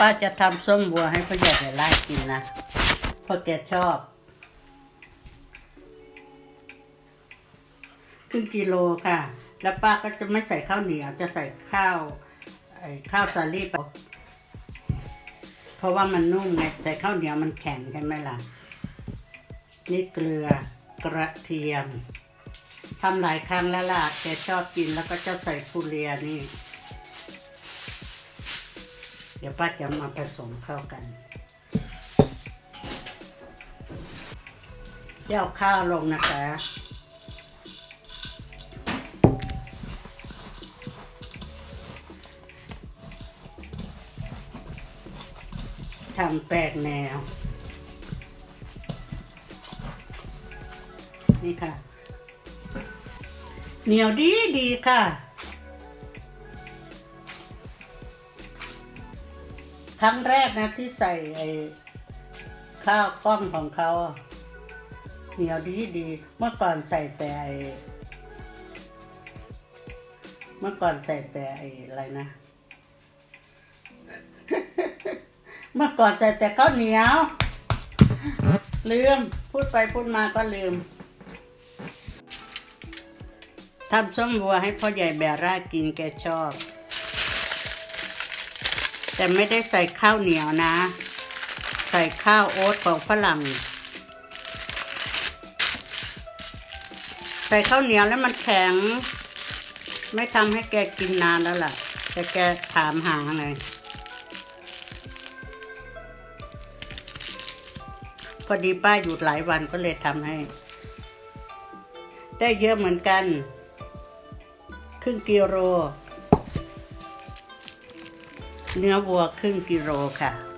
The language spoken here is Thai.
ป้าจะทำส้มวัวให้พ่อใหญ่เดี๋ยวไล่กินนะเพราะแกชอบครึ่งกิโลค่ะ แล้วป้าก็จะไม่ใส่ข้าวเหนียว จะใส่ข้าวไอ้ข้าวสาลีไปเพราะว่ามันนุ่มไงใส่ข้าวเหนียวมันแข็งใช่ไหมล่ะ นี่เกลือกระเทียมทำหลายครั้งแล้วล่ะแกชอบกินแล้วก็จะใส่ฟูเรียนี่ เดี๋ยวป้าจะมาผสมเข้ากันเดี๋ยวเอาข้าวลงนะคะ ทำแปลกแนว นี่ค่ะ เหนียวดีดีค่ะ ครั้งแรกนะที่ใส่ไอ้ข้าวกล้องของเขา เหนียวดีดี เมื่อก่อนใส่แต่ไอ้เมื่อก่อนใส่แต่ไอ้อะไรนะ เมื่อก่อนใส่แต่ข้าวเหนียว ลืม พูดไปพูดมาก็ลืมทำส้มวัวให้พ่อใหญ่แบร่ากินแกชอบ แต่ไม่ได้ใส่ข้าวเหนียวนะ ใส่ข้าวโอ๊ตของฝรั่ง ใส่ข้าวเหนียวแล้วมันแข็ง ไม่ทำให้แกกินนานแล้วล่ะ แต่แกถามหาไงพอดีป้าหยุดหลายวันก็เลยทำให้ ได้เยอะเหมือนกัน ครึ่งกิโล เนื้อวัวครึ่งกิโลค่ะ